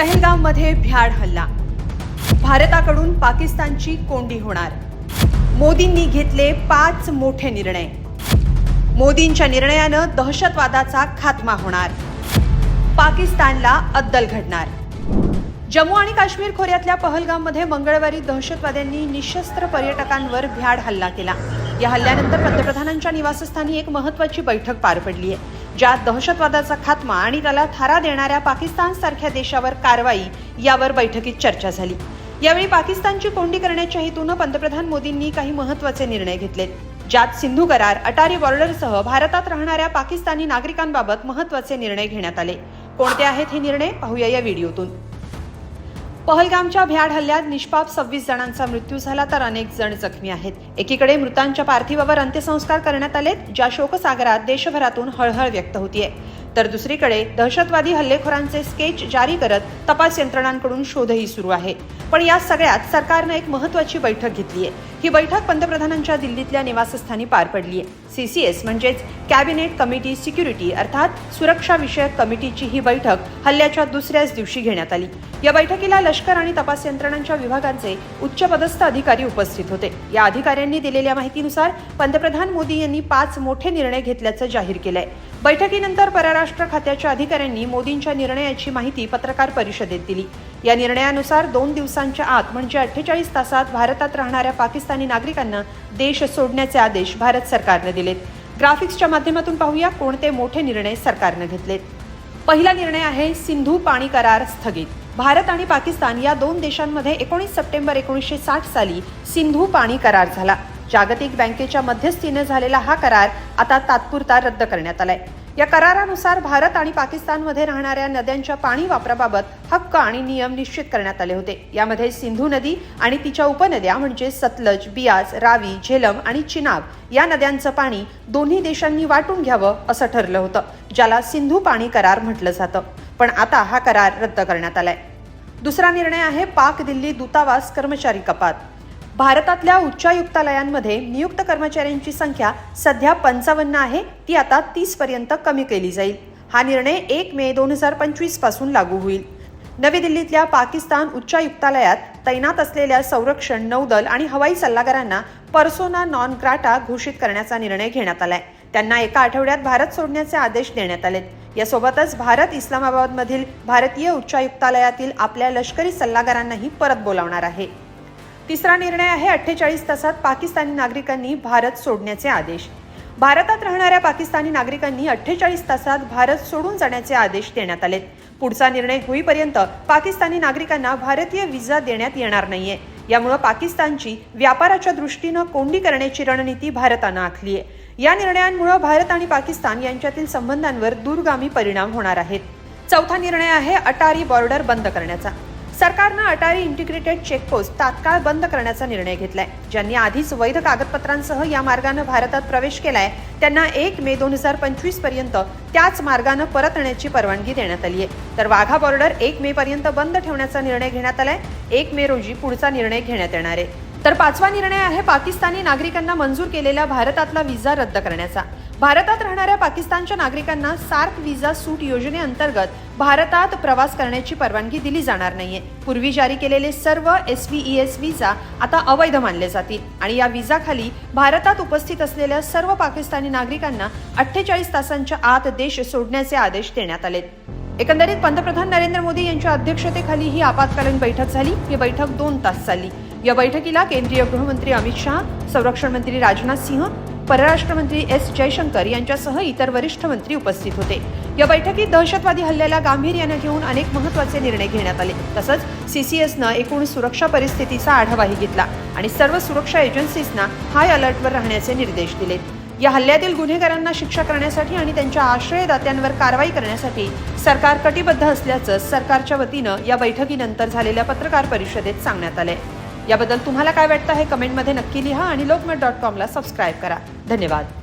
पहलगाममध्ये भ्याड हल्ला. भारताकडून पाकिस्तानची कोंडी होणार. मोदींनी घेतले पाच मोठे निर्णय. मोदींच्या निर्णयानं दहशतवादाचा खात्मा होणार. पाकिस्तानला अद्दल घडणार. जम्मू आणि काश्मीर खोऱ्यातल्या पहलगाममध्ये मंगळवारी दहशतवाद्यांनी निशस्त्र पर्यटकांवर भ्याड हल्ला केला. या हल्ल्यानंतर पंतप्रधानांच्या निवासस्थानी एक महत्वाची बैठक पार पडली आहे ज्यात दहशतवादाचा खात्मा आणि त्याला थारा देणाऱ्या पाकिस्तान सारख्या देशावर कारवाई यावर बैठकीत चर्चा झाली. यावेळी पाकिस्तानची कोंडी करण्याच्या हेतूनं पंतप्रधान मोदींनी काही महत्त्वाचे निर्णय घेतले ज्यात सिंधू करार अटारी बॉर्डरसह भारतात राहणाऱ्या पाकिस्तानी नागरिकांबाबत महत्त्वाचे निर्णय घेण्यात आले. कोणते आहेत हे निर्णय? पाहूया या व्हिडिओतून. पहलगामच्या भ्याड हल्ल्यात निष्पाप सव्वीस जणांचा मृत्यू झाला तर अनेक जण जखमी आहेत. एकीकडे मृतांच्या पार्थिवावर अंत्यसंस्कार करण्यात आलेत ज्या शोकसागरात देशभरातून हळहळ व्यक्त होतीये. तर दुसरीकडे दहशतवादी हल्लेखोरांचे स्केच जारी करत तपास यंत्रणांकडून शोधही सुरू आहे. पण या सगळ्यात सरकारनं एक महत्वाची बैठक घेतली आहे ही बैठक पंतप्रधानांच्या दिल्लीतल्या निवासस्थानी पार पडली आहे. सीसीएस म्हणजेच कॅबिनेट कमिटी सिक्युरिटी अर्थात सुरक्षाविषयक कमिटीची ही बैठक हल्ल्याच्या दुसऱ्याच दिवशी घेण्यात आली. या बैठकीला लष्कर आणि तपास यंत्रणांच्या विभागांचे उच्चपदस्थ अधिकारी उपस्थित होते. या अधिकाऱ्यांनी दिलेल्या माहितीनुसार पंतप्रधान मोदी यांनी पाच मोठे निर्णय घेतल्याचं जाहीर केलंय. बैठकीनंतर परराष्ट्र खात्याच्या अधिकाऱ्यांनी मोदींच्या निर्णयाची माहिती पत्रकार परिषदेत दिली. या निर्णयानुसार दोन दिवसांच्या आत म्हणजे अठ्ठेचाळीस तासात भारतात राहणाऱ्या पाकिस्तान नागरिकांना देश सोडण्याचे आदेश भारत सरकारनं दिलेत. ग्राफिक्सच्या माध्यमातून पाहूया कोणते मोठे निर्णय सरकारनं घेतलेत. पहिला निर्णय आहे सिंधू पाणी करार स्थगित. भारत आणि पाकिस्तान या दोन देशांमध्ये एकोणीस सप्टेंबर एकोणीसशे साठ साली सिंधू पाणी करार झाला. जागतिक बँकेच्या मध्यस्थीने झालेला हा करार आता तात्पुरता रद्द करण्यात आलाय. या करारानुसार भारत आणि पाकिस्तानमध्ये राहणाऱ्या नद्यांच्या पाणी वापराबाबत हक्क आणि नियम निश्चित करण्यात आले होते. यामध्ये सिंधू नदी आणि तिच्या उपनद्या म्हणजे सतलज बियास रावी झेलम आणि चिनाब या नद्यांचं पाणी दोन्ही देशांनी वाटून घ्यावं असं ठरलं होतं ज्याला सिंधू पाणी करार म्हटलं जातं. पण आता हा करार रद्द करण्यात आलाय. दुसरा निर्णय आहे पाक दिल्ली दूतावास कर्मचारी कपात. भारतातल्या उच्चायुक्तालयांमध्ये नियुक्त कर्मचाऱ्यांची संख्या सध्या पंचावन्न आहे ती आता तीस पर्यंत कमी केली जाईल. हा निर्णय एक मे दोन हजार पंचवीसपासून लागू होईल. नवी दिल्लीतल्या पाकिस्तान उच्चायुक्तालयात तैनात असलेल्या संरक्षण नौदल आणि हवाई सल्लागारांना पर्सोना नॉन ग्राटा घोषित करण्याचा निर्णय घेण्यात आलाय. त्यांना एका आठवड्यात भारत सोडण्याचे आदेश देण्यात आलेत. यासोबतच भारत इस्लामाबादमधील भारतीय उच्चायुक्तालयातील आपल्या लष्करी सल्लागारांनाही परत बोलावणार आहे. तिसरा निर्णय आहे अठ्ठेचाळीस तासात पाकिस्तानी नागरिकांनी भारत सोडण्याचे आदेश. भारतात राहणाऱ्या पाकिस्तानी नागरिकांनी अठ्ठेचाळीस तासात भारत सोडून जाण्याचे आदेश देण्यात आलेत. पुढचा निर्णय होईपर्यंत पाकिस्तानी नागरिकांना भारतीय व्हिसा देण्यात येणार नाहीये. यामुळे पाकिस्तानची व्यापाराच्या दृष्टीनं कोंडी करण्याची रणनीती भारतानं आखली आहे. या निर्णयांमुळे भारत आणि पाकिस्तान यांच्यातील संबंधांवर दूरगामी परिणाम होणार आहेत. चौथा निर्णय आहे अटारी बॉर्डर बंद करण्याचा. सरकारनं अटारी इंटिग्रेटेड चेकपोस्ट तात्काळ बंद करण्याचा निर्णय घेतलाय. ज्यांनी आधीच वैध कागदपत्रांसह या मार्गानं भारतात प्रवेश केलाय त्यांना एक मे दोन हजार पंचवीसपर्यंत त्याच मार्गानं परत येण्याची परवानगी देण्यात आली आहे तर वाघा बॉर्डर एक मे पर्यंत बंद ठेवण्याचा निर्णय घेण्यात आलाय. एक मे रोजी पुढचा निर्णय घेण्यात येणार आहे. तर पाचवा निर्णय आहे पाकिस्तानी नागरिकांना मंजूर केलेला भारतातला व्हिसा रद्द करण्याचा. भारतात राहणाऱ्या पाकिस्तानच्या नागरिकांना सार्क व्हिसा सूट योजनेअंतर्गत भारतात प्रवास करण्याची परवानगी दिली जाणार नाहीये. पूर्वी जारी केलेले सर्व S V E S visa आता अवैध मानले जातील आणि या व्हिसाखाली भारतात उपस्थित असलेल्या सर्व पाकिस्तानी नागरिकांना अठ्ठेचाळीस तासांच्या आत देश सोडण्याचे आदेश देण्यात आलेत. एकंदरीत पंतप्रधान नरेंद्र मोदी यांच्या अध्यक्षतेखाली ही आपत्कालीन बैठक झाली. ही बैठक दोन तास चालली. या बैठकीला केंद्रीय गृहमंत्री अमित शहा संरक्षण मंत्री राजनाथ सिंह परराष्ट्र मंत्री एस जयशंकर यांच्यासह इतर वरिष्ठ मंत्री उपस्थित होते. या बैठकीत दहशतवादी हल्ल्याला गांभीर्यानं घेऊन अनेक महत्त्वाचे निर्णय घेण्यात आले. तसंच सीसीएसनं एकूण सुरक्षा परिस्थितीचा आढावाही घेतला आणि सर्व सुरक्षा एजन्सीजना हाय अलर्टवर राहण्याचे निर्देश दिलेत या हल्ल्यातील गुन्हेगारांना शिक्षा करण्यासाठी आणि त्यांच्या आश्रयदात्यांवर कारवाई करण्यासाठी सरकार कटिबद्ध असल्याचं सरकारच्या वतीनं या बैठकीनंतर झालेल्या पत्रकार परिषदेत सांगण्यात आलंय. याबद्दल तुम्हाला काय वाटतं हे कमेंटमध्ये नक्की लिहा आणि लोकमत डॉट कॉमला सबस्क्राईब करा. ધન્યવાદ.